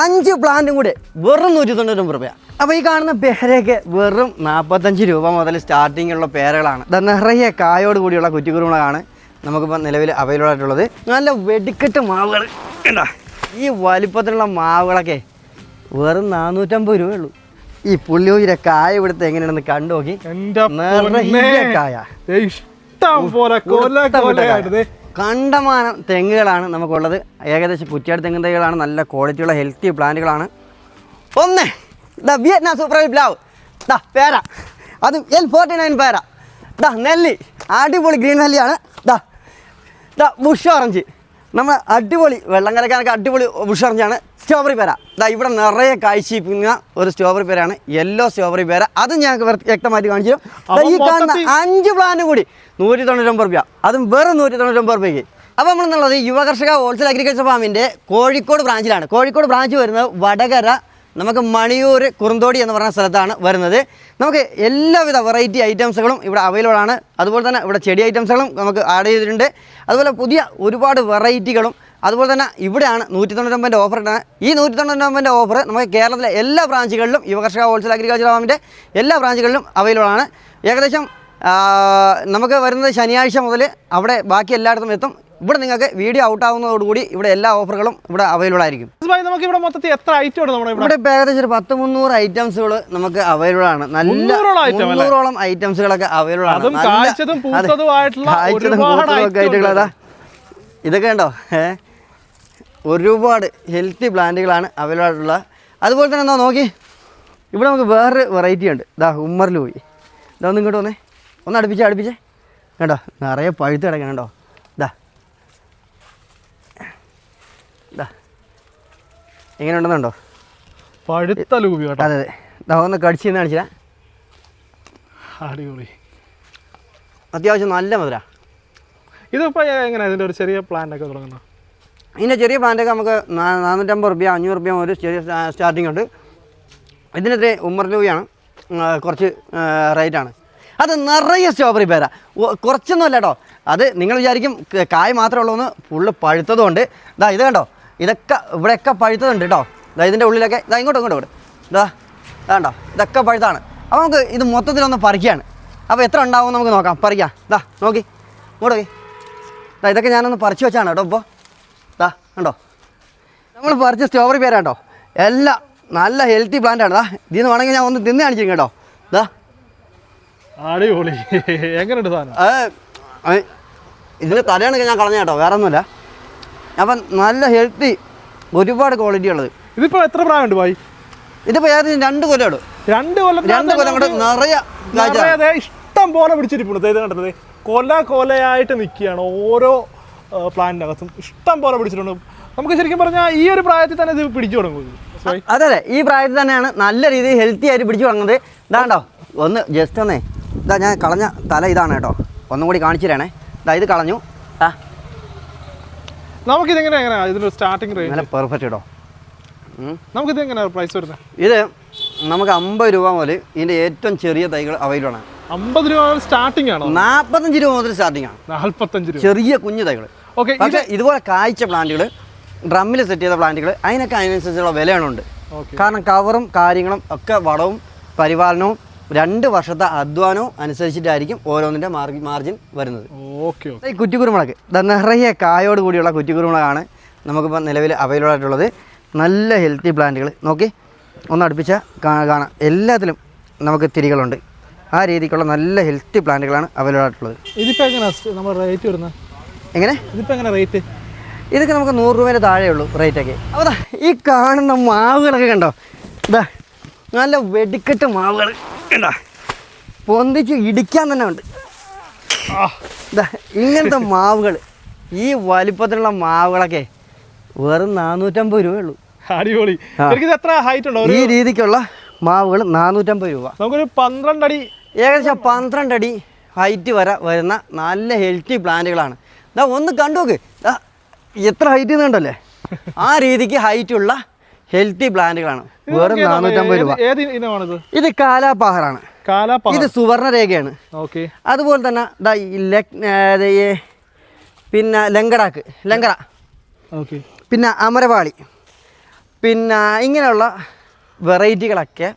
അഞ്ച് പ്ലാന്റും കൂടെ വെറും നൂറ്റി തൊണ്ണൂറ്റൊമ്പത് രൂപ അപ്പോൾ ഈ കാണുന്ന പേരയൊക്കെ വെറും നാൽപ്പത്തഞ്ച് രൂപ മുതൽ സ്റ്റാർട്ടിംഗ് ഉള്ള പേരകളാണ്. നിറയെ കായോട് കൂടിയുള്ള കുറ്റിക്കുരുമുളകാണ് നമുക്കിപ്പോൾ നിലവിൽ അവൈലബിൾ ആയിട്ടുള്ളത്. നല്ല വെടിക്കെട്ട് മാവുകൾ ഉണ്ടാ ഈ വലിപ്പത്തിലുള്ള മാവുകളൊക്കെ വെറും നാനൂറ്റമ്പത് രൂപ ഉള്ളൂ. ഈ പുള്ളിയൂരിലെ കായ ഇവിടുത്തെ എങ്ങനെയാണെന്ന് കണ്ടു നോക്കി. നിറയെ കായ. ഇഷ്ടം പോലെ കണ്ടമാനം തെങ്ങുകളാണ് നമുക്കുള്ളത്. ഏകദേശം കുറ്റിയാട് തെങ്ങ് തൈകളാണ്. നല്ല ക്വാളിറ്റിയുള്ള ഹെൽത്തി പ്ലാന്റുകളാണ്. ഒന്ന് ദ വിയറ്റ്നാം സൂപ്പർ പ്ലാവ് ദാ പേര. അത് എൽ ഫോർട്ടി നയൻ പേര. ദ നെല്ലി. അടിപൊളി ഗ്രീൻ നെല്ലിയാണ്. ദ ദ ബുഷ് ഓറഞ്ച് നമ്മൾ അടിപൊളി വെള്ളം കലക്കാനൊക്കെ അടിപൊളി ബുഷ് ഓറഞ്ചാണ് സ്ട്രോബെറി പേര. ഇതാ ഇവിടെ നിറയെ കാഴ്ചയിപ്പിക്കുന്ന ഒരു സ്ട്രോബെറി പേരാണ്. യെല്ലോ സ്ട്രോബെറി പേര. അത് ഞാൻ വ്യക്ത- വ്യക്തമായിട്ട് കാണിച്ചു ഈ കാണുന്ന അഞ്ച് പ്ലാന്റ് കൂടി നൂറ്റി തൊണ്ണൂറ്റൊമ്പത് രൂപ അതും വെറും നൂറ്റി തൊണ്ണൂറ്റൊമ്പത് രൂപയ്ക്ക് അപ്പോൾ നമ്മളെന്നുള്ളത് യുവകർഷക ഹോൾസെയിൽ അഗ്രികൾച്ചർ ഫാമിന്റെ കോഴിക്കോട് ബ്രാഞ്ചിലാണ് കോഴിക്കോട് ബ്രാഞ്ച് വരുന്നത് വടകര നമുക്ക് മണിയൂർ കുറുന്തോടി എന്ന് പറയുന്ന സ്ഥലത്താണ് വരുന്നത്. നമുക്ക് എല്ലാവിധ വെറൈറ്റി ഐറ്റംസുകളും ഇവിടെ അവൈലബിൾ ആണ്. അതുപോലെ തന്നെ ഇവിടെ ചെടി ഐറ്റംസുകളും നമുക്ക് ആഡ് ചെയ്തിട്ടുണ്ട്. അതുപോലെ പുതിയ ഒരുപാട് വെറൈറ്റികളും അതുപോലെ തന്നെ ഇവിടെയാണ് നൂറ്റി തൊണ്ണൂറ്റൊമ്പതിന്റെ ഓഫർ ഇട്ടാണ് ഈ നൂറ്റി തൊണ്ണൂറ്റൊമ്പതിന്റെ ഓഫർ നമുക്ക് കേരളത്തിലെ എല്ലാ ബ്രാഞ്ചുകളിലും യുവകർഷക ഹോൾസെയിൽ അഗ്രികൾച്ചർ ഫാമിന്റെ എല്ലാ ബ്രാഞ്ചുകളിലും അവൈലബിൾ ആണ്. ഏകദേശം നമുക്ക് വരുന്നത് ശനിയാഴ്ച മുതൽ അവിടെ ബാക്കി എല്ലായിടത്തും എത്തും. ഇവിടെ നിങ്ങൾക്ക് വീഡിയോ ഔട്ട് ആവുന്നതോടുകൂടി ഇവിടെ എല്ലാ ഓഫറുകളും ഇവിടെ അവൈലബിൾ ആയിരിക്കും. നമുക്ക് ഇവിടെ മൊത്തത്തിൽ എത്ര ഐറ്റം നമ്മുടെ ഇവിടെ? ഏകദേശം ഒരു പത്ത് മുന്നൂറ് ഐറ്റംസുകൾ നമുക്ക് അവൈലബിൾ ആണ്. നല്ല മുന്നൂറോളം ഐറ്റംസുകളൊക്കെ അവൈലബിൾ ആണ്. ആയിട്ടുള്ള ഇതൊക്കെ ഉണ്ടോ? ഏ? ഒരുപാട് ഹെൽത്തി പ്ലാന്റുകളാണ് അവൈലബിൾ ആയിട്ടുള്ള. അതുപോലെ തന്നെ എന്താ നോക്കി? ഇവിടെ നമുക്ക് വേറൊരു വെറൈറ്റി ഉണ്ട്. ഇതാ ഉമ്മറിൽ പോയി. ഇതാ ഒന്ന് ഇങ്ങോട്ട് വന്നേ. ഒന്ന് അടുപ്പിച്ചേ അടുപ്പിച്ചേ. കേട്ടോ നിറയെ പഴുത്ത് കിടക്കണം കേട്ടോ ഇതാ ഇതാ എങ്ങനെ ഉണ്ടെന്നുണ്ടോ പഴുത്ത ലൂബി കേട്ടോ. അതെ അതെ. ഒന്ന് കടിച്ച് നിന്ന് കാണിച്ചാ അടിപൊളി. അത്യാവശ്യം നല്ല മധുര. ഇതിപ്പോ എങ്ങനെ ഇതിന്റെ ഒരു ചെറിയ പ്ലാൻ ഒക്കെ തുടങ്ങുന്നത് ഇതിന്റെ ചെറിയ പ്ലാന്റൊക്കെ നമുക്ക് നാനൂറ്റമ്പത് റുപ്യ അഞ്ഞൂറ് റുപ്യ ഒരു ചെറിയ സ്റ്റാർട്ടിംഗ് ഉണ്ട്. ഇതിനകത്ത് ഉമ്മർ ലൂയാണ് കുറച്ച് റേറ്റാണ് അത് നിറയെ സ്ട്രോബെറി പേര. ഒ- കുറച്ചൊന്നും അല്ല കേട്ടോ. അത് നിങ്ങൾ വിചാരിക്കും കായ് മാത്രമേ ഉള്ളൂ എന്ന് ഫുള്ള് പഴുത്തതുകൊണ്ട് ഇതാ ഇത് കണ്ടോ? ഇതൊക്കെ ഇവിടെയൊക്കെ പഴുത്തതുണ്ട് കേട്ടോ. ഇതാ ഇതിന്റെ ഉള്ളിലൊക്കെ ഇതാ ഇങ്ങോട്ട് ഇങ്ങോട്ട് ഇങ്ങോട്ട്. ഇതാ ഇതാണ്ടോ ഇതൊക്കെ പഴുത്താണ്. അപ്പോൾ നമുക്ക് ഇത് മൊത്തത്തിലൊന്ന് പറിക്കുകയാണ് അപ്പോൾ എത്ര ഉണ്ടാവും നമുക്ക് നോക്കാം. പറിക്കാം. ഇതാ നോക്കി. ഇങ്ങോട്ട് നോക്കി. ദാ ഇതൊക്കെ ഞാനൊന്ന് പറിച്ചു വെച്ചാണ് കേട്ടോ ഇപ്പോൾ ഇതാ കണ്ടോ? നമ്മൾ പറിച്ച സ്ട്രോബെറി പേരാട്ടോ എല്ലാം നല്ല ഹെൽത്തി പ്ലാന്റ് ആണ്. ദാ ഇതിന്ന് വേണമെങ്കിൽ ഞാൻ ഒന്ന് തിന്ന് കാണിച്ചിരിക്കും കേട്ടോ. ഇതാ അടിപൊളി. എങ്ങനെയുണ്ട് സാധനം? ഇതിന്റെ തലയാണെങ്കിൽ ഞാൻ കളഞ്ഞ കേട്ടോ. വേറെ ഒന്നുമില്ല അപ്പം നല്ല ഹെൽത്തി ഒരുപാട് ക്വാളിറ്റി ഉള്ളത്. ഇതിപ്പോ എത്ര പ്രായമുണ്ട് ഭായി? ഇതിപ്പോൾ ഏകദേശം രണ്ട് കൊല്ലം രണ്ട് കൊല്ലം രണ്ട് കൊല്ലം കൂടെ നിറയെ ഇഷ്ടം പോലെ പിടിച്ചിരിപ്പുണ്ട്. ഇത് കണ്ടത് കൊല കൊലയായിട്ട് നിൽക്കുകയാണ് ഓരോ പ്ലാന്റിനകത്തും ഇഷ്ടം പോലെ പിടിച്ചിട്ടുണ്ട്. നമുക്ക് ശരിക്കും പറഞ്ഞാൽ ഈ ഒരു പ്രായത്തിൽ തന്നെ ഇത് പിടിച്ചു തുടങ്ങും. അതെ അതെ. ഈ പ്രായത്തിൽ തന്നെയാണ് നല്ല രീതിയിൽ ഹെൽത്തി ആയിട്ട് പിടിച്ചു തുടങ്ങുന്നത്. ഇതാണ്ടോ ഒന്ന് ജസ്റ്റ് ഒന്നേ ഇതാ ഞാൻ കളഞ്ഞ തല ഇതാണ് കേട്ടോ. ഒന്നും കൂടി കാണിച്ചു തരണേ. ഇതാ ഇത് കളഞ്ഞു. ആ നമുക്കിതെങ്ങനെ എങ്ങനെയാ? ഇതിന്റെ സ്റ്റാർട്ടിംഗ് റേറ്റ് നല്ല പെർഫെക്റ്റ് കേട്ടോ നമുക്ക് നമുക്കിത് എങ്ങനെയാ പ്രൈസ് വരുന്നത് ഇത് നമുക്ക് അമ്പത് രൂപ മുതൽ ഇതിന്റെ ഏറ്റവും ചെറിയ തൈകൾ അവൈലബിൾ ആണ്. അമ്പത് രൂപ സ്റ്റാർട്ടിംഗ് ആണോ? നാൽപ്പത്തഞ്ച് രൂപ മുതൽ സ്റ്റാർട്ടിംഗ് ആണ്. നാല്പത്തഞ്ച് രൂപ. ചെറിയ കുഞ്ഞു തൈകൾ. ഓക്കെ പക്ഷേ ഇതുപോലെ കായ്ച്ച പ്ലാന്റുകൾ ഡ്രമ്മിൽ സെറ്റ് ചെയ്ത പ്ലാന്റുകൾ അതിനൊക്കെ അതിനനുസരിച്ചുള്ള വിലയാണുണ്ട് കാരണം കവറും കാര്യങ്ങളും ഒക്കെ വളവും പരിപാലനവും രണ്ട് വർഷത്തെ അധ്വാനവും അനുസരിച്ചിട്ടായിരിക്കും ഓരോന്നിന്റെ മാർജിൻ മാർജിൻ വരുന്നത്. ഓക്കെ ഈ കുറ്റിക്കുരുമുളക് ദാ നിറയെ കായോട് കൂടിയുള്ള കുറ്റിക്കുരുമുളകാണ് നമുക്കിപ്പോൾ നിലവിൽ അവൈലബിൾ ആയിട്ടുള്ളത് നല്ല ഹെൽത്തി പ്ലാന്റുകൾ. നോക്കി ഒന്ന് അടുപ്പിച്ച കാണാം. എല്ലാത്തിലും നമുക്ക് തിരികളുണ്ട്. ആ രീതിക്കുള്ള നല്ല ഹെൽത്തി പ്ലാന്റുകളാണ് അവൈലബിൾ ആയിട്ടുള്ളത് നമ്മൾ റേറ്റ് വരുന്നത് എങ്ങനെ? ഇതിപ്പോ എങ്ങനെ റേറ്റ് ഇതൊക്കെ നമുക്ക് നൂറ് രൂപേന്റെ താഴെ ഉള്ളൂ റേറ്റൊക്കെ അപ്പോൾ ഈ കാണുന്ന മാവുകളൊക്കെ കണ്ടോ? ഇതാ നല്ല വെടിക്കെട്ട് മാവുകൾ. എന്താ പൊന്തിച്ച് ഇടിക്കാൻ തന്നെ ഉണ്ട്. ഇങ്ങനത്തെ മാവുകൾ. ഈ വലിപ്പത്തിലുള്ള മാവുകളൊക്കെ വെറും നാനൂറ്റമ്പത് രൂപയേ ഉള്ളൂ. അടിപൊളി. എത്ര ഹൈറ്റ് ഉണ്ടോ? ഈ രീതിക്കുള്ള മാവുകൾ നാനൂറ്റമ്പത് രൂപ. നമുക്കൊരു പന്ത്രണ്ട് അടി ഏകദേശം പന്ത്രണ്ട് അടി ഹൈറ്റ് വരെ വരുന്ന നല്ല ഹെൽത്തി പ്ലാന്റുകളാണ് ഇതാ ഒന്ന് കണ്ടുനോക്ക് എത്ര ഹൈറ്റ് കണ്ടല്ലേ? ആ രീതിക്ക് ഹൈറ്റുള്ള ഹെൽത്തി പ്ലാന്റുകളാണ് വെറും നാനൂറ്റമ്പത് രൂപ. ഏത് ഏത് ഇനമാണിത്? ഇത് കാലാപാഹറാണ്. ഇത് സുവർണരേഖയാണ്. ഓക്കെ. അതുപോലെ തന്നെ പിന്നെ ലങ്കടാക്ക് ലങ്കട ഓക്കെ. പിന്നെ അമരവാളി പിന്നെ ഇങ്ങനെയുള്ള വെറൈറ്റികളൊക്കെ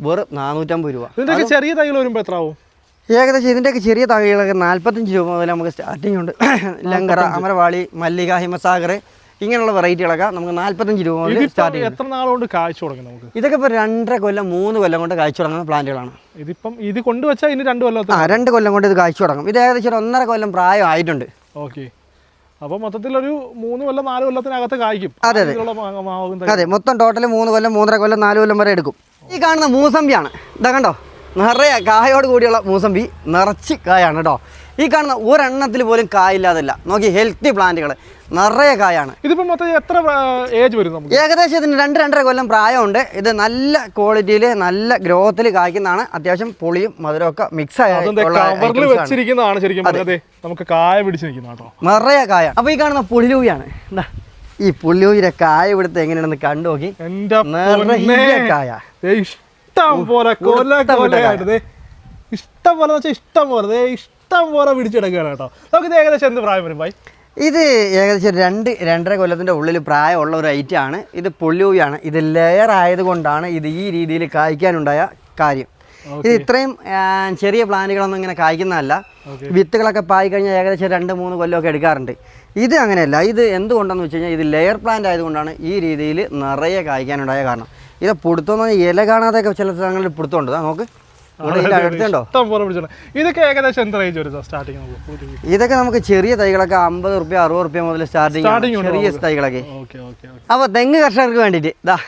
വെറും നാനൂറ്റമ്പത് രൂപ. ഇതിന്റെയൊക്കെ ചെറിയ തൈകൾ വരുമ്പോൾ എത്ര ആവും ഏകദേശം ഇതിന്റെയൊക്കെ ചെറിയ തകകളൊക്കെ നാൽപ്പത്തഞ്ച് രൂപ മുതൽ നമുക്ക് സ്റ്റാർട്ടിംഗ് ഉണ്ട്. ലങ്കറ അമരവാളി മല്ലിക ഹിമസാഗർ ഇങ്ങനെയുള്ള വെറൈറ്റികളൊക്കെ നമുക്ക് നാൽപ്പത്തഞ്ച് രൂപ മുതൽ സ്റ്റാർട്ട് ചെയ്യും എത്ര നാളുകൊണ്ട് കാഴ്ച തുടങ്ങി നമുക്ക്? ഇതൊക്കെ ഇപ്പോൾ രണ്ടര കൊല്ലം മൂന്ന് കൊല്ലം കൊണ്ട് കാഴ്ച തുടങ്ങുന്ന പ്ലാന്റുകളാണ്. ഇതിപ്പം ഇത് കൊണ്ടുവച്ചാൽ ഇനി രണ്ട് കൊല്ലം ആ രണ്ട് കൊല്ലം കൊണ്ട് ഇത് കാഴ്ച തുടങ്ങും. ഇത് ഏകദേശം ഒരു ഒന്നര കൊല്ലം പ്രായം ആയിട്ടുണ്ട്. ഓക്കെ. അപ്പോൾ മൊത്തത്തിൽ ഒരു മൂന്ന് കൊല്ലം നാല് കൊല്ലത്തിനകത്ത് കായ്ക്കും. അതെ, അതെ. അതെ മൊത്തം ടോട്ടൽ മൂന്ന് കൊല്ലം മൂന്നര കൊല്ലം നാല് കൊല്ലം വരെ എടുക്കും. ഈ കാണുന്ന മൂസമ്പിയാണ്. ഇതാ കണ്ടോ? നിറയെ കായോട് കൂടിയുള്ള മൂസമ്പി. നിറച്ച് കായാണ് കേട്ടോ. ഈ കാണുന്ന ഒരെണ്ണത്തിൽ പോലും കായില്ലാതല്ല. നോക്കി ഹെൽത്തി പ്ലാന്റുകൾ നിറയെ കായാണ്. ഇതിപ്പോ മൊത്തം എത്ര ഏജ് വരും നമുക്ക്? ഏകദേശം ഇതിന് രണ്ട് രണ്ടര കൊല്ലം പ്രായമുണ്ട്. ഇത് നല്ല ക്വാളിറ്റിയിൽ നല്ല ഗ്രോത്തിൽ കായ്ക്കുന്നതാണ്. അത്യാവശ്യം പുളിയും മധുരമൊക്കെ മിക്സ് ആയത് കവറിൽ വെച്ചിരിക്കുന്നതാണ് ശരിക്കും നമുക്ക് കായ പിടിച്ചിരിക്കുന്ന കേട്ടോ. നിറയെ കായ. അപ്പോൾ ഈ കാണുന്ന പുളിലൂയാണ്. എന്താ ഈ പുളിലൂയിലെ കായ ഇവിടുത്തെ എങ്ങനെയാണെന്ന് കണ്ടു നോക്കി. നിറയെ കായ. ഇഷ്ടം പോലെ ഇഷ്ടം പോലെ ഇഷ്ടം പോലെ. ഇഷ്ടം പോലെ പിടിച്ചെടുക്കുകയാണ് കേട്ടോ. നമുക്കിത് ഏകദേശം എന്ത് പ്രായം വരും ഭായി? ഇത് ഏകദേശം രണ്ട് രണ്ടര കൊല്ലത്തിന്റെ ഉള്ളിൽ പ്രായമുള്ള ഒരു ഐറ്റം ആണ്. ഇത് പൊള്ളിയൂവിയാണ് ഇത് ലെയർ ആയതുകൊണ്ടാണ് ഇത് ഈ രീതിയിൽ കായ്ക്കാനുണ്ടായ കാര്യം. ഇത് ഇത്രയും ചെറിയ പ്ലാന്റുകളൊന്നും ഇങ്ങനെ കായ്ക്കുന്നതല്ല. വിത്തുകളൊക്കെ പായി കഴിഞ്ഞാൽ ഏകദേശം രണ്ട് മൂന്ന് കൊല്ലമൊക്കെ എടുക്കാറുണ്ട്. ഇത് അങ്ങനെയല്ല. ഇത് എന്തുകൊണ്ടെന്ന് വെച്ച് കഴിഞ്ഞാൽ ഇത് ലെയർ പ്ലാന്റ് ആയതുകൊണ്ടാണ് ഈ രീതിയിൽ നിറയെ കായ്ക്കാനുണ്ടായ കാരണം. ഇത് പുടുത്തം ഇല കാണാതെയൊക്കെ ചില സ്ഥലങ്ങളിൽ പുടുത്തമുണ്ട്. ദാ നോക്ക്. ഇതൊക്കെ ഏകദേശം എന്ത് റേഞ്ച് വരും സ്റ്റാർട്ടിങ് നമുക്ക് ഇതൊക്കെ നമുക്ക് ചെറിയ തൈകളൊക്കെ അമ്പത് റുപ്യ അറുപത് റുപ്യ മുതൽ സ്റ്റാർട്ടിങ് ചെറിയ തൈകളൊക്കെ. അപ്പൊ അപ്പോൾ തെങ്ങ് കർഷകർക്ക് വേണ്ടിയിട്ട് ഇതാ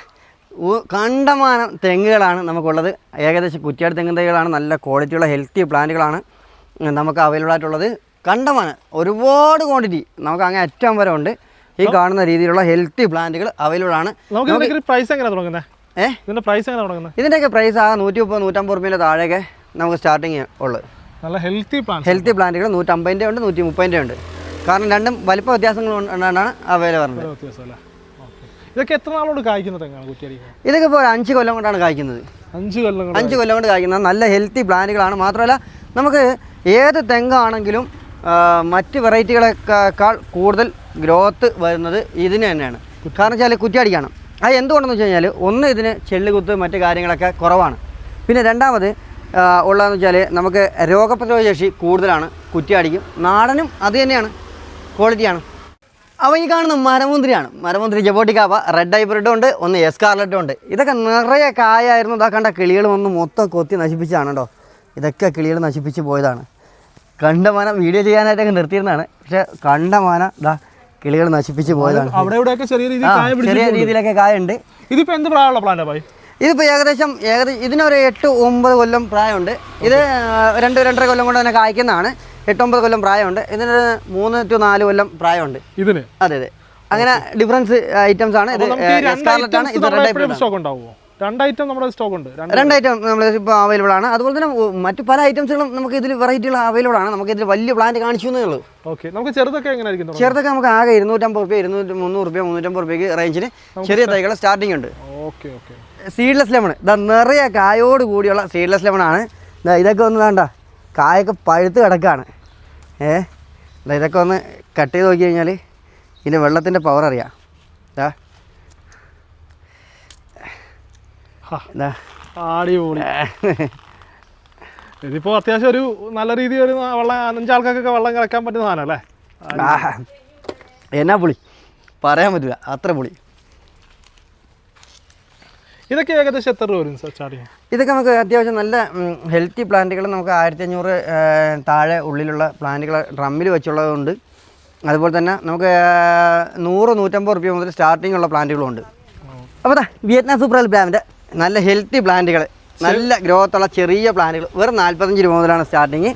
കണ്ടമാനം തെങ്ങുകളാണ് നമുക്കുള്ളത്. ഏകദേശം കുറ്റിയാട് തെങ്ങ് തൈകളാണ് നല്ല ക്വാളിറ്റിയുള്ള ഹെൽത്തി പ്ലാന്റുകളാണ് നമുക്ക് അവൈലബിൾ ആയിട്ടുള്ളത്. കണ്ടമാനം ഒരുപാട് ക്വാണ്ടിറ്റി നമുക്ക് അങ്ങനെ അറ്റം വരെ ഉണ്ട്. ഈ കാണുന്ന രീതിയിലുള്ള ഹെൽത്തി പ്ലാന്റുകൾ അവൈലബിൾ ആണ്. പ്രൈസ് എങ്ങനെ തുടങ്ങുന്നത് ഏ? ഇതിന്റെ പ്രൈസ് എങ്ങനെ തുടങ്ങുന്നത്? ഇതിന്റെയൊക്കെ പ്രൈസ് ആ നൂറ്റി മുപ്പത് നൂറ്റമ്പത് റുപ്യേന്റെ താഴെയൊക്കെ നമുക്ക് സ്റ്റാർട്ടിങ് ഉള്ളത് നല്ല ഹെൽത്തി പ്ലാന്റ് ഹെൽത്തി പ്ലാന്റുകൾ നൂറ്റമ്പതിന്റെ ഉണ്ട് നൂറ്റി മുപ്പതിന്റെ ഉണ്ട്. കാരണം രണ്ടും വലിപ്പ വ്യത്യാസങ്ങൾ കൊണ്ടാണ് വ്യത്യാസം അല്ലേ? ഓക്കെ ഇതൊക്കെ എത്ര നാളോട് കായ്ക്കുന്നത് ഇതൊക്കെ ഇപ്പോൾ അഞ്ച് കൊല്ലം കൊണ്ടാണ് കായ്ക്കുന്നത്. അഞ്ച് കൊല്ലം അഞ്ച് കൊല്ലം കൊണ്ട് കായ്ക്കുന്നത്. നല്ല ഹെൽത്തി പ്ലാന്റുകളാണ് മാത്രമല്ല നമുക്ക് ഏത് തെങ്ങാണെങ്കിലും ആ, മറ്റ് വെറൈറ്റികളെക്കാൾ കൂടുതൽ ഗ്രോത്ത് വരുന്നത് ഇതിന് തന്നെയാണ്. കാരണം വെച്ചാൽ കുറ്റിയടിക്കാണ്. അത് എന്തുകൊണ്ടെന്ന് വെച്ച് കഴിഞ്ഞാൽ ഒന്ന് ഇതിന് ചെള്ളുകുത്ത് മറ്റ് കാര്യങ്ങളൊക്കെ കുറവാണ്. പിന്നെ രണ്ടാമത് ഉള്ളതെന്ന് വെച്ചാൽ നമുക്ക് രോഗപ്രതിരോധ ശേഷി കൂടുതലാണ് കുറ്റിയടിക്കും നാടനും അത് തന്നെയാണ് ക്വാളിറ്റിയാണ് അപ്പോൾ ഈ കാണുന്ന മരമുന്തിരിയാണ്. മരമുന്തിരി ജബോട്ടിക്കാവ റെഡ് ഹൈബ്രിഡും ഉണ്ട് ഒന്ന് എസ്കാർലറ്റും ഉണ്ട്. ഇതൊക്കെ നിറയെ കായായിരുന്നു. ഇതാ കണ്ട കിളികൾ വന്ന് മൊത്തം കൊത്തി നശിപ്പിച്ചാണ് കേട്ടോ ഇതൊക്കെ കിളികൾ നശിപ്പിച്ച് പോയതാണ്. കണ്ടമാന വീഡിയോ ചെയ്യാനായിട്ടൊക്കെ നിർത്തിയിരുന്നതാണ്. പക്ഷേ കണ്ടമാന ഇതാ കിളികൾ നശിപ്പിച്ച് പോയതാണ്. അവിടെ ഇവിടെയൊക്കെ ചെറിയ രീതിയിൽ ചെറിയ രീതിയിലൊക്കെ കായുണ്ട്. ഇതിപ്പോ എന്ത് പ്രായമുള്ള പ്ലാന്റാ ഭായി? ഇതിപ്പോൾ ഏകദേശം ഏകദേശം ഇതിനൊരു എട്ട് ഒമ്പത് കൊല്ലം പ്രായമുണ്ട്. ഇത് രണ്ട് രണ്ടര കൊല്ലം കൊണ്ട് തന്നെ കായ്ക്കുന്നതാണ്. എട്ടൊമ്പത് കൊല്ലം പ്രായമുണ്ട്. ഇതിന് മൂന്ന് ടു നാല് കൊല്ലം പ്രായമുണ്ട്. ഇതിന്? അതെ അതെ. അങ്ങനെ ഡിഫറൻസ് ഐറ്റംസ് ആണ് ഇത് സ്കാർലറ്റ് ആണ്. ഇത് റെഡ് സ്റ്റോക്ക് ഉണ്ടാവുമോ രണ്ട് ഐറ്റം നമ്മുടെ സ്റ്റോക്ക് ഉണ്ട്. രണ്ട് ഐറ്റം നമ്മൾ ഇപ്പോൾ അവൈലബിൾ ആണ്. അതുപോലെ തന്നെ മറ്റു പല ഐറ്റംസുകളും നമുക്ക് ഇതിൽ വെറൈറ്റികൾ അവൈലബിൾ ആണ്. നമുക്ക് ഇതിൽ വലിയ പ്ലാന്റ് കാണിച്ചു എന്നേ ഉള്ളൂ. ഓക്കെ നമുക്ക് ചെറുതൊക്കെ എങ്ങനെ ആയിരിക്കും ചെറുതൊക്കെ നമുക്ക് ആകെ ഇരുന്നൂറ്റമ്പത് റുപ്യ ഇരുന്നൂറ്റി മുന്നൂറ് റുപ്യ മുന്നൂറ്റമ്പത് റുപ്യക്ക് റേഞ്ചിന് ചെറിയ തൈകൾ സ്റ്റാർട്ടിംഗ് ഉണ്ട്. ഓക്കെ ഓക്കെ സീഡ്ലെസ് ലെമൺ ഇതാ നിറയെ കായോട് കൂടിയുള്ള സീഡ്ലെസ് ലെമൺ ആണ്. ഇതാ ഇതൊക്കെ ഒന്ന് വേണ്ട കായൊക്കെ പഴുത്ത് കിടക്കാണ്. ഏ? ഇതാ ഇതൊക്കെ ഒന്ന് കട്ട് ചെയ്ത് നോക്കി കഴിഞ്ഞാൽ ഇതിന്റെ വെള്ളത്തിന്റെ പവർ അറിയാം. ഇതാ അടിപൊളി. ഇതിപ്പോ അത്യാവശ്യം ഒരു നല്ല രീതിയിൽ ഒരു വെള്ളം അഞ്ചാൾക്കൊക്കെ വെള്ളം കിടക്കാൻ പറ്റുന്ന സാധനം അല്ലേ? എന്നാ പുളി? പറയാൻ പറ്റില്ല അത്ര പുളി. ഇതൊക്കെ ഏകദേശം എത്ര രൂപ വരും സ്റ്റാർട്ടിങ്? ഇതൊക്കെ നമുക്ക് അത്യാവശ്യം നല്ല ഹെൽത്തി പ്ലാന്റുകൾ നമുക്ക് ആയിരത്തി അഞ്ഞൂറ് താഴെ ഉള്ളിലുള്ള പ്ലാന്റുകൾ ഡ്രമ്മിൽ വെച്ചുള്ളതുണ്ട്. അതുപോലെ തന്നെ നമുക്ക് നൂറ് നൂറ്റമ്പത് റുപ്യ മുതൽ സ്റ്റാർട്ടിംഗ് ഉള്ള പ്ലാന്റുകളുണ്ട്. അപ്പോൾ വിയറ്റ്നാം സൂപ്പർ പ്ലാന്റ് നല്ല ഹെൽത്തി പ്ലാന്റുകൾ നല്ല ഗ്രോത്തുള്ള ചെറിയ പ്ലാന്റുകൾ വെറും നാൽപ്പത്തഞ്ച് രൂപ മുതലാണ് സ്റ്റാർട്ടിങ്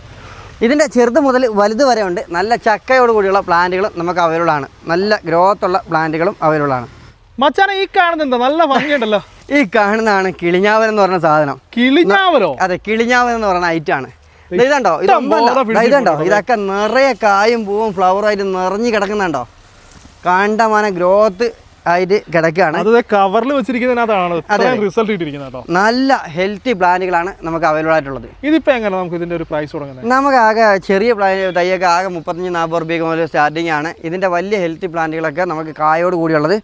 ഇതിന്റെ ചെറുത് മുതൽ വലുത് വരെ ഉണ്ട്. നല്ല ചക്കയോട് കൂടിയുള്ള പ്ലാന്റുകൾ നമുക്ക് അവൈലബിൾ ആണ്. നല്ല ഗ്രോത്തുള്ള പ്ലാന്റുകളും അവൈലബിൾ ആണ്. മച്ചാനെ ഈ കാണുന്നത് എന്താ? നല്ല ഭംഗിയുണ്ടല്ലോ. ഈ കാണുന്നതാണ് കിളിഞ്ഞാവരം എന്ന് പറഞ്ഞ സാധനം. കിളിഞ്ഞാവരോ അതെ കിളിഞ്ഞാവരം എന്ന് പറഞ്ഞ ഐറ്റാണ് ആണ്. ഇതുണ്ടോ? ഇതുണ്ടോ? ഇതൊക്കെ നിറയെ കായും പൂവും ഫ്ലവറായിട്ട് നിറഞ്ഞു കിടക്കുന്നുണ്ടോ? കണ്ടമാനം ഗ്രോത്ത് ആയിട്ട് കിടക്കുകയാണ്. കവറിൽ വെച്ചിരിക്കുന്നതിനകത്താണ് റിസൾട്ട് നല്ല ഹെൽത്തി പ്ലാനുകളാണ് നമുക്ക് അവൈലബിൾ ആയിട്ടുള്ളത്. ഇതിപ്പോ എങ്ങനെ നമുക്ക് ഇതിന്റെ ഒരു പ്രൈസ് തുടങ്ങുന്നത്? നമുക്ക് ആകെ ചെറിയ പ്ലാൻ തൈയൊക്കെ ആകെ മുപ്പത്തഞ്ച് നാൽപ്പത് റുപ്യക്ക് മുതൽ സ്റ്റാർട്ടിംഗ് ആണ്. ഇതിന്റെ വലിയ ഹെൽത്തി പ്ലാന്റുകളൊക്കെ നമുക്ക് കായോട് കൂടിയുള്ളത്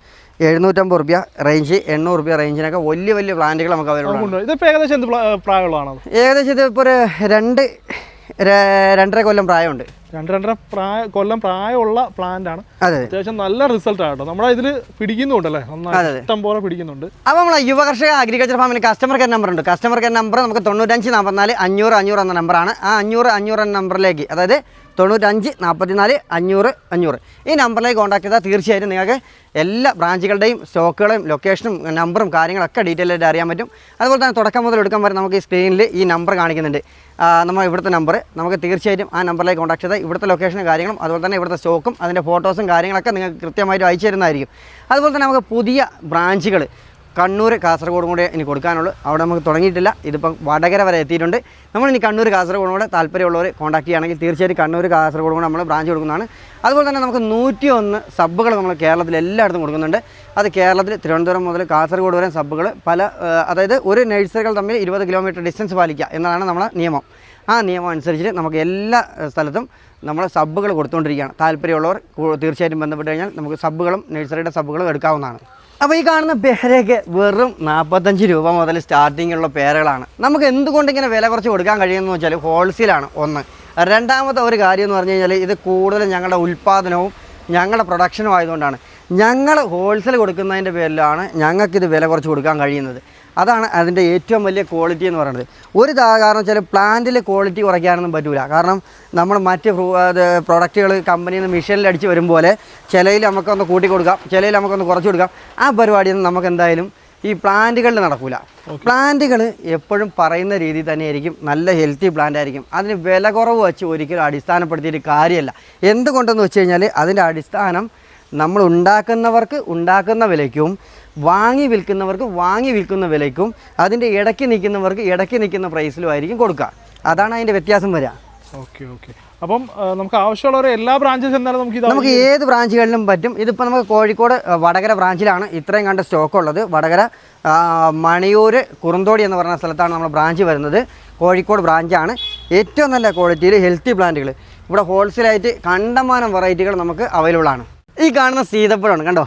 എഴുന്നൂറ്റമ്പത് റുപ്യ റേഞ്ച് എണ്ണൂറ് റുപ്യ റേഞ്ചിനൊക്കെ വലിയ വലിയ പ്ലാന്റുകൾ നമുക്ക് അവൈലബിൾ ആണ്. ഇതിപ്പോൾ ഏകദേശം എന്ത് പ്രായമുള്ളതാണ്? ഏകദേശം ഒരു രണ്ട് രണ്ടര കൊല്ലം പ്രായമുണ്ട്. രണ്ട് രണ്ടര പ്രായ കൊല്ലം പ്രായമുള്ള പ്ലാന്റ് ആണ്. അതെ. അതെ അത്യാവശ്യം നല്ല റിസൾട്ട് ആട്ടോ നമ്മളെ ഇതിൽ പിടിക്കുന്നുണ്ടല്ലേ. ഇഷ്ടം പോലെ പിടിക്കുന്നുണ്ട്. അപ്പോൾ നമ്മൾ യുവകർഷക അഗ്രികൾച്ചർ ഫാമിന് കസ്റ്റമർ കെയർ നമ്പർ ഉണ്ട്. കസ്റ്റമർ കെയർ നമ്പർ നമുക്ക് തൊണ്ണൂറ്റഞ്ച് നാൽപ്പത്തിനാല് അഞ്ഞൂറ് അഞ്ഞൂറ് എന്ന നമ്പറാണ് ആ അഞ്ഞൂറ് അഞ്ഞൂറ് എന്ന നമ്പറിലേക്ക് അതായത് തൊണ്ണൂറ്റഞ്ച് നാൽപ്പത്തിനാല് അഞ്ഞൂറ് അഞ്ഞൂറ്. ഈ നമ്പറിലേക്ക് കോൺടാക്ട് ചെയ്താൽ തീർച്ചയായിട്ടും നിങ്ങൾക്ക് എല്ലാ ബ്രാഞ്ചുകളുടെയും സ്റ്റോക്കുകളെയും ലൊക്കേഷനും നമ്പറും കാര്യങ്ങളൊക്കെ ഡീറ്റെയിൽ ആയിട്ട് അറിയാൻ പറ്റും. അതുപോലെ തന്നെ തുടക്കം മുതൽ എടുക്കാൻ വരെ നമുക്ക് ഈ സ്ക്രീനിൽ ഈ നമ്പർ കാണിക്കുന്നുണ്ട്. നമ്മൾ ഇവിടുത്തെ നമ്പർ നമുക്ക് തീർച്ചയായിട്ടും ആ നമ്പറിലേക്ക് കോൺടാക്ട് ചെയ്താൽ ഇവിടുത്തെ ലൊക്കേഷനും കാര്യങ്ങളും അതുപോലെ തന്നെ ഇവിടുത്തെ സ്റ്റോക്കും അതിന്റെ ഫോട്ടോസും കാര്യങ്ങളൊക്കെ നിങ്ങൾക്ക് കൃത്യമായിട്ട് അയച്ചു തരുന്നതായിരിക്കും. അതുപോലെ തന്നെ നമുക്ക് പുതിയ ബ്രാഞ്ചുകൾ കണ്ണൂർ കാസർഗോഡും കൂടെ ഇനി കൊടുക്കാനുള്ളൂ. അവിടെ നമുക്ക് തുടങ്ങിയിട്ടില്ല. ഇതിപ്പം വടകര വരെ എത്തിയിട്ടുണ്ട്. നമ്മൾ ഇനി കണ്ണൂർ കാസർഗോഡും കൂടെ താല്പര്യമുള്ളവർ കോൺടാക്ട് ചെയ്യുകയാണെങ്കിൽ തീർച്ചയായിട്ടും കണ്ണൂർ കാസർഗോഡും കൂടെ നമ്മൾ ബ്രാഞ്ച് കൊടുക്കുന്നതാണ്. അതുപോലെ തന്നെ നമുക്ക് നൂറ്റി സബ്ബുകൾ നമ്മൾ കേരളത്തിൽ എല്ലായിടത്തും കൊടുക്കുന്നുണ്ട്. അത് കേരളത്തിൽ തിരുവനന്തപുരം മുതൽ കാസർഗോഡ് വരെ സബ്ബുകൾ പല അതായത് ഒരു നഴ്സറികൾ തമ്മിൽ ഇരുപത് കിലോമീറ്റർ ഡിസ്റ്റൻസ് പാലിക്കുക എന്നതാണ് നമ്മളെ നിയമം. ആ നിയമം അനുസരിച്ച് നമുക്ക് എല്ലാ സ്ഥലത്തും നമ്മൾ സബ്ബുകൾ കൊടുത്തുകൊണ്ടിരിക്കുകയാണ്. താല്പര്യമുള്ളവർ തീർച്ചയായിട്ടും ബന്ധപ്പെട്ട് കഴിഞ്ഞാൽ നമുക്ക് സബ്ബുകളും നഴ്സറിയുടെ സബ്ബുകളും എടുക്കാവുന്നതാണ്. അപ്പോൾ ഈ കാണുന്ന പേരയൊക്കെ വെറും നാൽപ്പത്തഞ്ച് രൂപ മുതൽ സ്റ്റാർട്ടിംഗ് ഉള്ള പേരകളാണ്. നമുക്ക് എന്തുകൊണ്ട് ഇങ്ങനെ വില കുറച്ച് കൊടുക്കാൻ കഴിയുമെന്ന് വെച്ചാൽ ഹോൾസെയിലാണ് ഒന്ന്. രണ്ടാമത്തെ ഒരു കാര്യം എന്ന് പറഞ്ഞു കഴിഞ്ഞാൽ ഇത് കൂടുതലും ഞങ്ങളുടെ ഉൽപ്പാദനവും ഞങ്ങളുടെ പ്രൊഡക്ഷനും ആയതുകൊണ്ടാണ്. ഞങ്ങൾ ഹോൾസെയിൽ കൊടുക്കുന്നതിന്റെ പേരിലാണ് ഞങ്ങൾക്കിത് വില കുറച്ച് കൊടുക്കാൻ കഴിയുന്നത്. അതാണ് അതിന്റെ ഏറ്റവും വലിയ ക്വാളിറ്റി എന്ന് പറയുന്നത്. ഒരു കാരണം വെച്ചാൽ പ്ലാന്റിൽ ക്വാളിറ്റി കുറയ്ക്കാനൊന്നും പറ്റില്ല കാരണം നമ്മൾ മറ്റ് പ്രോഡക്റ്റുകൾ കമ്പനിയിൽ നിന്ന് മെഷീനിൽ അടിച്ച് വരും പോലെ ചിലയിൽ നമുക്കൊന്ന് കൂട്ടി കൊടുക്കാം ചിലയിൽ നമുക്കൊന്ന് കുറച്ച് കൊടുക്കാം. ആ പരിപാടിയൊന്നും നമുക്ക് എന്തായാലും ഈ പ്ലാന്റുകളിൽ നടക്കില്ല പ്ലാന്റുകൾ എപ്പോഴും പറയുന്ന രീതിയിൽ തന്നെയായിരിക്കും. നല്ല ഹെൽത്തി പ്ലാന്റ് ആയിരിക്കും. അതിന് വില കുറവ് വെച്ച് ഒരിക്കലും അടിസ്ഥാനപ്പെടുത്തിയിട്ട് കാര്യമല്ല എന്തുകൊണ്ടെന്ന് വെച്ച് കഴിഞ്ഞാൽ അതിന്റെ അടിസ്ഥാനം നമ്മൾ ഉണ്ടാക്കുന്നവർക്ക് ഉണ്ടാക്കുന്ന വിലയ്ക്കും വാങ്ങി വിൽക്കുന്നവർക്ക് വാങ്ങി വിൽക്കുന്ന വിലയ്ക്കും അതിന്റെ ഇടയ്ക്ക് നിൽക്കുന്നവർക്ക് ഇടയ്ക്ക് നിൽക്കുന്ന പ്രൈസിലും ആയിരിക്കും കൊടുക്കുക. അതാണ് അതിന്റെ വ്യത്യാസം വരിക. Okay okay. അപ്പം നമുക്ക് ആവശ്യമുള്ളവർ എല്ലാ ബ്രാഞ്ചസ് എന്നാലും നമുക്ക് നമുക്ക് ഏത് ബ്രാഞ്ചുകളിലും പറ്റും. ഇതിപ്പോൾ നമുക്ക് കോഴിക്കോട് വടകര ബ്രാഞ്ചിലാണ് ഇത്രയും കണ്ട സ്റ്റോക്ക് ഉള്ളത്. വടകര മണിയൂർ കുറുന്തോടി എന്ന് പറയുന്ന സ്ഥലത്താണ് നമ്മുടെ ബ്രാഞ്ച് വരുന്നത്. കോഴിക്കോട് ബ്രാഞ്ചാണ് ഏറ്റവും നല്ല ക്വാളിറ്റിയിൽ ഹെൽത്തി പ്ലാന്റുകൾ ഇവിടെ ഹോൾസെയിലായിട്ട് കണ്ടമാനം വെറൈറ്റികൾ നമുക്ക് അവൈലബിൾ ആണ്. ഈ കാണുന്ന സീതപ്പഴമാണ് കണ്ടോ?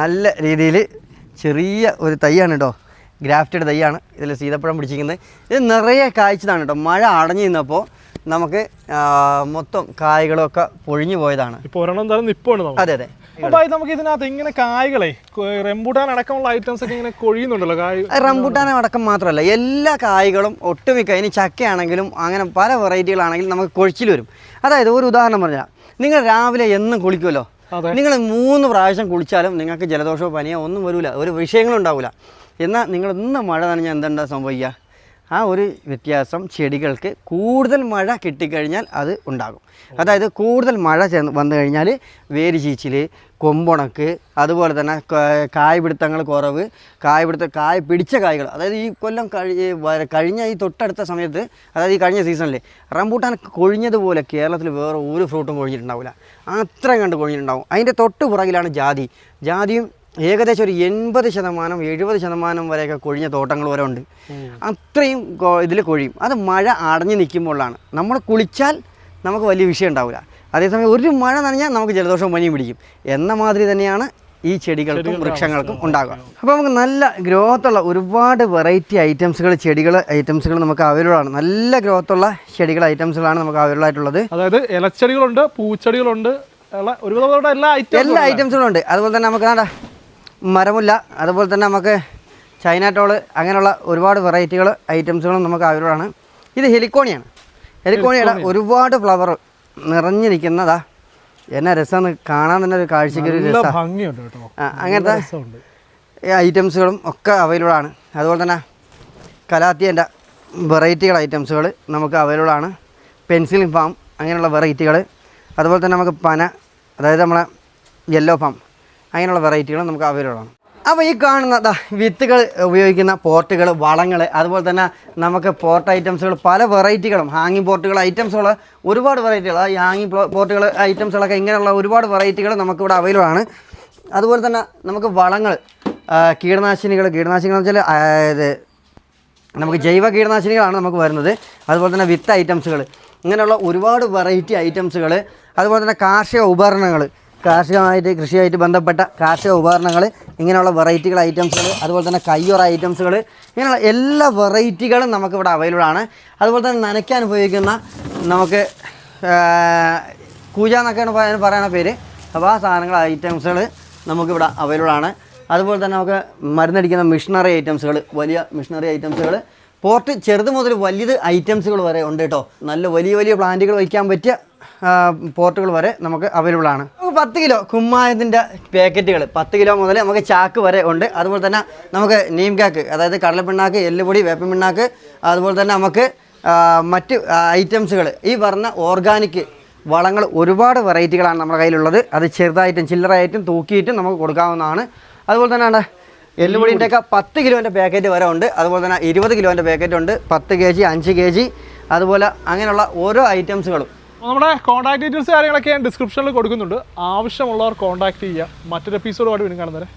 നല്ല രീതിയിൽ ചെറിയ ഒരു തൈയാണ് കേട്ടോ. ഗ്രാഫ്റ്റഡ് തൈയാണ് ഇതിൽ സീതപ്പഴം പിടിച്ചിരിക്കുന്നത്. ഇത് നിറയെ കായ്ച്ചതാണ് കേട്ടോ. മഴ അടഞ്ഞു നിന്നപ്പോൾ നമുക്ക് മൊത്തം കായ്കളൊക്കെ പൊഴിഞ്ഞു പോയതാണ്. ഇപ്പോൾ ഒരെണ്ണം തരം നിപ്പുണ്ട് അതെ അതെ. അപ്പോൾ നമുക്ക് ഇതിനകത്ത് ഇങ്ങനെ കായ്കളെ റംബൂട്ടാൻ അടക്കമുള്ള ഐറ്റംസ് ഒക്കെ ഇങ്ങനെ കൊഴിയുന്നുണ്ടല്ലോ കായ് റംബൂട്ടാൻ അടക്കം മാത്രമല്ല എല്ലാ കായ്കളും ഒട്ടുമിക്ക ഇനി ചക്കയാണെങ്കിലും അങ്ങനെ പല വെറൈറ്റികളാണെങ്കിലും നമുക്ക് കൊഴിച്ചിൽ വരും. അതായത് ഒരു ഉദാഹരണം പറഞ്ഞാൽ നിങ്ങൾ രാവിലെ എന്നും കുളിക്കുമല്ലോ. നിങ്ങൾ മൂന്ന് പ്രാവശ്യം കുളിച്ചാലും നിങ്ങൾക്ക് ജലദോഷമോ പനിയോ ഒന്നും വരില്ല ഒരു വിഷയങ്ങളും ഉണ്ടാവില്ല എന്നാൽ നിങ്ങൾ ഇന്ന് മഴ നനഞ്ഞാൽ എന്തുണ്ടാ സംഭവിക്കുക ആ ഒരു വ്യത്യാസം ചെടികൾക്ക് കൂടുതൽ മഴ കിട്ടിക്കഴിഞ്ഞാൽ അത് ഉണ്ടാകും. അതായത് കൂടുതൽ മഴ ചെന്ന് വന്നു കഴിഞ്ഞാൽ വേര് ചീച്ചിൽ കൊമ്പുണക്ക് അതുപോലെ തന്നെ ക- കായ് പിടുത്തങ്ങൾ കുറവ് കായ് പിടുത്ത കായ് പിടിച്ച കായ്കൾ. അതായത് ഈ കൊല്ലം കഴി കഴിഞ്ഞ ഈ തൊട്ടടുത്ത സമയത്ത് അതായത് ഈ കഴിഞ്ഞ സീസണിൽ റംബൂട്ടാൻ കൊഴിഞ്ഞതുപോലെ കേരളത്തിൽ വേറെ ഒരു ഫ്രൂട്ടും കൊഴിഞ്ഞിട്ടുണ്ടാവില്ല. അത്രയും കണ്ട് കൊഴിഞ്ഞിട്ടുണ്ടാവും. അതിന്റെ തൊട്ട് പുറകിലാണ് ജാതി. ജാതിയും ഏകദേശം ഒരു എൺപത് ശതമാനം എഴുപത് ശതമാനം വരെയൊക്കെ കൊഴിഞ്ഞ തോട്ടങ്ങൾ വരെ ഉണ്ട്. അത്രയും ഇതിൽ കൊഴിയും. അത് മഴ അടഞ്ഞു നിൽക്കുമ്പോഴാണ് നമ്മൾ കുളിച്ചാൽ നമുക്ക് വലിയ വിഷയം ഉണ്ടാവില്ല. അതേസമയം ഒരു മഴ നനഞ്ഞാൽ നമുക്ക് ജലദോഷം പനിയും പിടിക്കും. എന്ന മാതിരി തന്നെയാണ് ഈ ചെടികൾക്കും വൃക്ഷങ്ങൾക്കും ഉണ്ടാകുക അപ്പോൾ നമുക്ക് നല്ല ഗ്രോത്തുള്ള ഒരുപാട് വെറൈറ്റി ഐറ്റംസുകൾ ചെടികൾ ഐറ്റംസുകൾ നമുക്ക് അവൈലബിൾ ആണ്. നല്ല ഗ്രോത്തുള്ള ചെടികൾ ഐറ്റംസുകളാണ് നമുക്ക് അവൈലബിൾ ആയിട്ടുള്ളത്. അതായത് ഇലച്ചെടികളുണ്ട് പൂച്ചെടികളുണ്ട് എല്ലാ ഐറ്റം എല്ലാ ഐറ്റംസുകളും ഉണ്ട്. അതുപോലെ തന്നെ നമുക്ക് വേണ്ട മരമുല്ല അതുപോലെ തന്നെ നമുക്ക് ചൈന ടോൾ അങ്ങനെയുള്ള ഒരുപാട് വെറൈറ്റികൾ ഐറ്റംസുകളും നമുക്ക് അവൈലബിൾ ആണ്. ഇത് ഹെലിക്കോണിയാണ്. ഹെലിക്കോണിയുടെ ഒരുപാട് ഫ്ലവർ നിറഞ്ഞു എന്നെ രസമെന്ന് കാണാൻ തന്നെ ഒരു കാഴ്ചയ്ക്ക് ഒരു രസം. രസമാണ് ഭംഗിയുണ്ട് കേട്ടോ. അങ്ങനത്തെ ഈ ഐറ്റംസുകളും ഒക്കെ അവൈലബിൾ ആണ്. അതുപോലെ തന്നെ കലാത്തിയന്റെ വെറൈറ്റികൾ ഐറ്റംസുകൾ നമുക്ക് അവൈലബിൾ ആണ്. പെൻസിൽ ഫാം അങ്ങനെയുള്ള വെറൈറ്റികൾ. അതുപോലെ തന്നെ നമുക്ക് പന അതായത് നമ്മളെ യെല്ലോ ഫാം അങ്ങനെയുള്ള വെറൈറ്റികൾ നമുക്ക് അവൈലബിൾ ആണ്. അപ്പോൾ ഈ കാണുന്ന വിത്തുകൾ ഉപയോഗിക്കുന്ന പോർട്ടുകൾ വളങ്ങൾ അതുപോലെ തന്നെ നമുക്ക് പോർട്ട് ഐറ്റംസുകൾ പല വെറൈറ്റികളും ഹാങ്ങിങ് പോർട്ടുകൾ ഐറ്റംസുകൾ ഒരുപാട് വെറൈറ്റികൾ. ഈ ഹാങ്ങിങ് പോർട്ടുകൾ ഐറ്റംസുകളൊക്കെ ഇങ്ങനെയുള്ള ഒരുപാട് വെറൈറ്റികൾ നമുക്കിവിടെ അവൈലബിൾ ആണ്. അതുപോലെ തന്നെ നമുക്ക് വളങ്ങൾ കീടനാശിനികൾ കീടനാശിനികൾ എന്ന് വെച്ചാൽ ഇത് നമുക്ക് ജൈവ കീടനാശിനികളാണ് നമുക്ക് വരുന്നത്. അതുപോലെ തന്നെ വിത്ത് ഐറ്റംസുകൾ ഇങ്ങനെയുള്ള ഒരുപാട് വെറൈറ്റി ഐറ്റംസുകൾ അതുപോലെ തന്നെ കാർഷിക ഉപകരണങ്ങൾ കാർഷികമായിട്ട് കൃഷിയായിട്ട് ബന്ധപ്പെട്ട കാർഷിക ഉപകരണങ്ങൾ ഇങ്ങനെയുള്ള വെറൈറ്റികൾ ഐറ്റംസുകൾ അതുപോലെ തന്നെ കയ്യൊറ ഐറ്റംസുകൾ ഇങ്ങനെയുള്ള എല്ലാ വെറൈറ്റികളും നമുക്കിവിടെ അവൈലബിൾ ആണ്. അതുപോലെ തന്നെ നനയ്ക്കാൻ ഉപയോഗിക്കുന്ന നമുക്ക് കൂജ എന്നൊക്കെയാണ് പറയ- പറയുന്ന പേര്. അപ്പോൾ ആ സാധനങ്ങൾ ഐറ്റംസുകൾ നമുക്കിവിടെ അവൈലബിൾ ആണ്. അതുപോലെ തന്നെ നമുക്ക് മരുന്നടിക്കുന്ന മിഷണറി ഐറ്റംസുകൾ വലിയ മിഷണറി ഐറ്റംസുകൾ പോർട്ട് ചെറുത് മുതൽ വലിയത് ഐറ്റംസുകൾ വരെ ഉണ്ട് കേട്ടോ. നല്ല വലിയ വലിയ പ്ലാന്റുകൾ വയ്ക്കാൻ പറ്റിയ പോർട്ടുകൾ വരെ നമുക്ക് അവൈലബിൾ ആണ്. പത്ത് കിലോ കുമ്മായത്തിന്റെ പാക്കറ്റുകൾ. പത്ത് കിലോ മുതൽ നമുക്ക് ചാക്ക് വരെ ഉണ്ട്. അതുപോലെ തന്നെ നമുക്ക് നീം കാക്ക് അതായത് കടലപ്പിണ്ണാക്ക് എല്ലുപൊടി വേപ്പൻ പിണ്ണാക്ക് അതുപോലെ തന്നെ നമുക്ക് മറ്റ് ഐറ്റംസുകൾ. ഈ പറഞ്ഞ ഓർഗാനിക് വളങ്ങൾ ഒരുപാട് വെറൈറ്റികളാണ് നമ്മുടെ കയ്യിലുള്ളത്. അത് ചെറുതായിട്ടും ചില്ലറയായിട്ടും തൂക്കിയിട്ടും നമുക്ക് കൊടുക്കാവുന്നതാണ്. അതുപോലെ തന്നെയാണ് എല്ലുപൊടിന്റെ ഒക്കെ പത്ത് കിലോന്റെ പാക്കറ്റ് വരെ ഉണ്ട്. അതുപോലെ തന്നെ ഇരുപത് കിലോന്റെ പാക്കറ്റ് ഉണ്ട്. പത്ത് കെ ജി അഞ്ച് കെ ജി അതുപോലെ അങ്ങനെയുള്ള ഓരോ ഐറ്റംസുകളും. നമ്മുടെ കോൺടാക്ട് ഡീറ്റെയിൽസ് കാര്യങ്ങളൊക്കെ ഞാൻ ഡിസ്ക്രിപ്ഷനിൽ കൊടുക്കുന്നുണ്ട്. ആവശ്യമുള്ളവർ കോൺടാക്ട് ചെയ്യുക. മറ്റൊരു എപ്പിസോഡുമായിട്ട് വീണ്ടും കാണുന്നവരെ.